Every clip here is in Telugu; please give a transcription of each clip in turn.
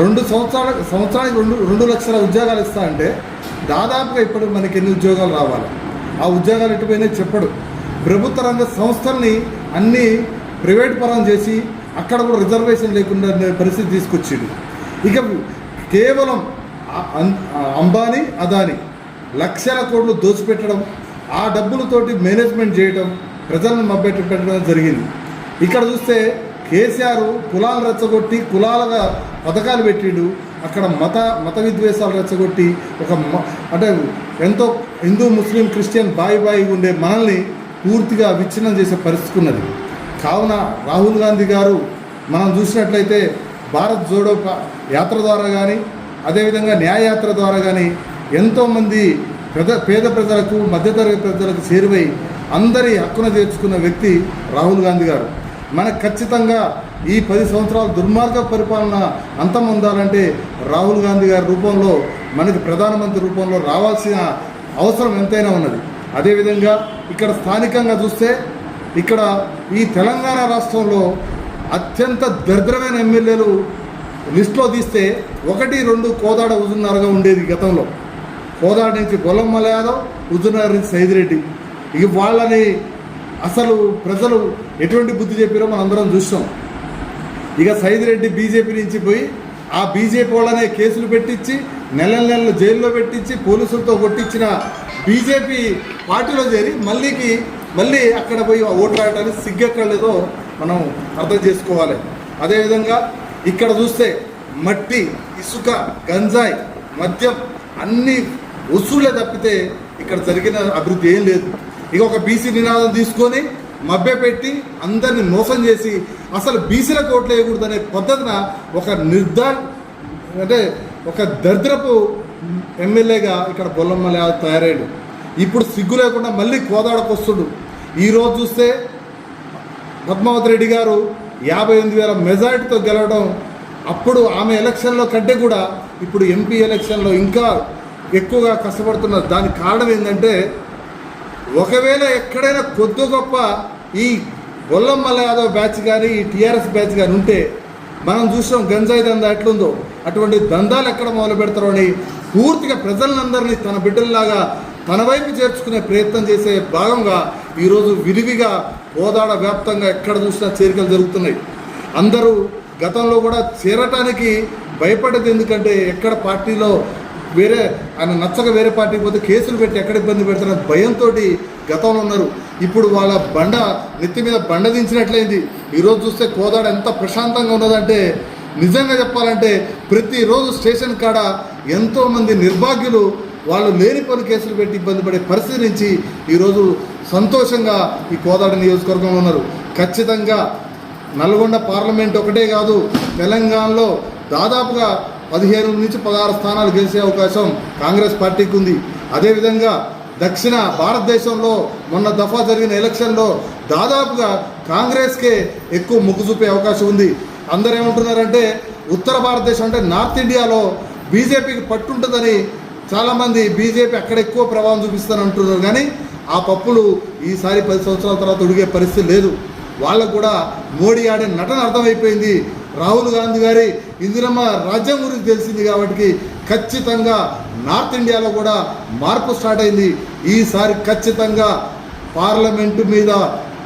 రెండు సంవత్సరాల సంవత్సరానికి రెండు రెండు లక్షల ఉద్యోగాలు ఇస్తా అంటే దాదాపుగా ఇప్పుడు మనకి ఎన్ని ఉద్యోగాలు రావాలి? ఆ ఉద్యోగాలు ఎటుపోయినా చెప్పడు. ప్రభుత్వ రంగ సంస్థల్ని అన్నీ ప్రైవేట్ పరం చేసి అక్కడ కూడా రిజర్వేషన్ లేకుండా పరిస్థితి తీసుకొచ్చిండు. ఇక కేవలం అంబానీ అదాని లక్షల కోట్లు దోచిపెట్టడం ఆ డబ్బులతోటి మేనేజ్మెంట్ చేయడం ప్రజలను మభ్యపెట్టి పెట్టడం జరిగింది. ఇక్కడ చూస్తే కేసీఆర్ కులాలు రెచ్చగొట్టి కులాలుగా పథకాలు పెట్టిండు. అక్కడ మత మత విద్వేషాలు రెచ్చగొట్టి ఒక అంటే ఎంతో హిందూ ముస్లిం క్రిస్టియన్ బాయి బాయి ఉండే మనల్ని పూర్తిగా విచ్ఛిన్నం చేసే పరిస్థితి ఉన్నది. కావున రాహుల్ గాంధీ గారు మనం చూసినట్లయితే భారత్ జోడో యాత్ర ద్వారా కానీ అదేవిధంగా న్యాయయాత్ర ద్వారా కానీ ఎంతోమంది పెద పేద ప్రజలకు మధ్యతరగతి ప్రజలకు చేరువై అందరి హక్కున చేర్చుకున్న వ్యక్తి రాహుల్ గాంధీ గారు. మనకు ఖచ్చితంగా ఈ పది సంవత్సరాల దుర్మార్గ పరిపాలన అంతం ఉండాలంటే రాహుల్ గాంధీ గారి రూపంలో మనకి ప్రధానమంత్రి రూపంలో రావాల్సిన అవసరం ఎంతైనా ఉన్నది. అదేవిధంగా ఇక్కడ స్థానికంగా చూస్తే ఇక్కడ ఈ తెలంగాణ రాష్ట్రంలో అత్యంత దరిద్రమైన ఎమ్మెల్యేలు లిస్టులో తీస్తే ఒకటి రెండు కోదాడ హుజున్నారుగా ఉండేది గతంలో. కోదాడ నుంచి గొల్లమ్మల యాదవ్ హుజునగర్ నుంచి సైదిరెడ్డి. ఇక వాళ్ళని అసలు ప్రజలు ఎటువంటి బుద్ధి చెప్పారో మనం అందరం చూస్తాం. ఇక సైదిరెడ్డి బీజేపీ నుంచి పోయి ఆ బీజేపీ వాళ్ళనే కేసులు పెట్టించి నెల నెలలు జైల్లో పెట్టించి పోలీసులతో కొట్టించిన బీజేపీ పార్టీలో చేరి మళ్ళీకి మళ్ళీ అక్కడ పోయి ఓటు రాయడానికి సిగ్గెక్కలేదో మనం అర్థం చేసుకోవాలి. అదేవిధంగా ఇక్కడ చూస్తే మట్టి ఇసుక గంజాయి మద్యం అన్ని వసూలే తప్పితే ఇక్కడ జరిగిన అభివృద్ధి ఏం లేదు. ఇక ఒక బీసీ నినాదం తీసుకొని మభ్యపెట్టి అందరిని మోసం చేసి అసలు బీసీలకు ఓట్లు వేయకూడదనే పద్ధతిన ఒక నిర్ధా అంటే ఒక దరిద్రపు ఎమ్మెల్యేగా ఇక్కడ బొల్లమ్మల తయారయ్యాడు ఇప్పుడు సిగ్గు లేకుండా మళ్ళీ కోదాడకు వస్తుడు. ఈరోజు చూస్తే పద్మావతి రెడ్డి గారు యాభై ఎనిమిది వేల మెజారిటీతో గెలవడం అప్పుడు ఆమె ఎలక్షన్లో కంటే కూడా ఇప్పుడు ఎంపీ ఎలక్షన్లో ఇంకా ఎక్కువగా కష్టపడుతున్నారు దానికి కారణం ఏంటంటే ఒకవేళ ఎక్కడైనా కొద్ది గొప్ప ఈ గొల్లమ్మల యాదవ్ బ్యాచ్ కానీ ఈ టీఆర్ఎస్ బ్యాచ్ కానీ ఉంటే మనం చూసాం గంజాయి దందా ఎట్లుందో. అటువంటి దందాలు ఎక్కడ మొదలు పెడతారో అని పూర్తిగా ప్రజలందరినీ తన బిడ్డల్లాగా తన వైపు చేర్చుకునే ప్రయత్నం చేసే భాగంగా ఈరోజు విరివిగా హోదాడ వ్యాప్తంగా ఎక్కడ చూసినా చేరికలు జరుగుతున్నాయి. అందరూ గతంలో కూడా చేరటానికి భయపడేది ఎందుకంటే ఎక్కడ పార్టీలో వేరే ఆయన నచ్చక వేరే పార్టీకి పోతే కేసులు పెట్టి ఎక్కడ ఇబ్బంది పెడతారని భయంతో గతంలో ఉన్నారు. ఇప్పుడు వాళ్ళ బండ నెత్తి మీద బండ దించినట్లయింది. ఈరోజు చూస్తే కోదాడ ఎంత ప్రశాంతంగా ఉన్నదంటే నిజంగా చెప్పాలంటే ప్రతిరోజు స్టేషన్ కాడ ఎంతోమంది నిర్భాగ్యులు వాళ్ళు లేని పలు కేసులు పెట్టి ఇబ్బంది పడే పరిస్థితి నుంచి ఈరోజు సంతోషంగా ఈ కోదాడ నియోజకవర్గంలో ఉన్నారు. ఖచ్చితంగా నల్గొండ పార్లమెంట్ ఒకటే కాదు తెలంగాణలో దాదాపుగా పదిహేను నుంచి పదహారు స్థానాలు గెలిచే అవకాశం కాంగ్రెస్ పార్టీకి ఉంది అదేవిధంగా దక్షిణ భారతదేశంలో మొన్న దఫా జరిగిన ఎలక్షన్లో దాదాపుగా కాంగ్రెస్కే ఎక్కువ మొగ్గు చూపే అవకాశం ఉంది. అందరూ ఏమంటున్నారంటే ఉత్తర భారతదేశం అంటే నార్త్ ఇండియాలో బీజేపీకి పట్టుంటుందని చాలామంది బీజేపీ అక్కడ ఎక్కువ ప్రభావం చూపిస్తారని అంటున్నారు. కానీ ఆ పప్పులు ఈసారి పది సంవత్సరాల తర్వాత ఉడిగే పరిస్థితి లేదు. వాళ్ళకు కూడా మోడీ ఆడే నటన అర్థమైపోయింది. రాహుల్ గాంధీ గారి ఇందిరమ్మ రాజ్యం గురించి తెలిసింది కాబట్టి ఖచ్చితంగా నార్త్ ఇండియాలో కూడా మార్పు స్టార్ట్ అయింది. ఈసారి ఖచ్చితంగా పార్లమెంటు మీద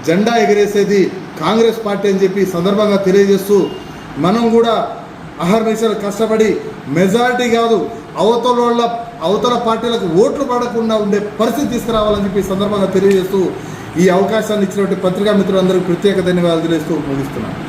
జెండా ఎగరేసేది కాంగ్రెస్ పార్టీ అని చెప్పి సందర్భంగా తెలియజేస్తూ మనం కూడా అహర్నిశలు కష్టపడి మెజారిటీ కాదు అవతల వాళ్ళ అవతల పార్టీలకు ఓట్లు పడకుండా ఉండే పరిస్థితి తీసుకురావాలని చెప్పి సందర్భంగా తెలియజేస్తూ ఈ అవకాశాన్ని ఇచ్చినటువంటి పత్రికా మిత్రులందరికీ ప్రత్యేక ధన్యవాదాలు తెలియజేస్తూ ముగిస్తున్నాను.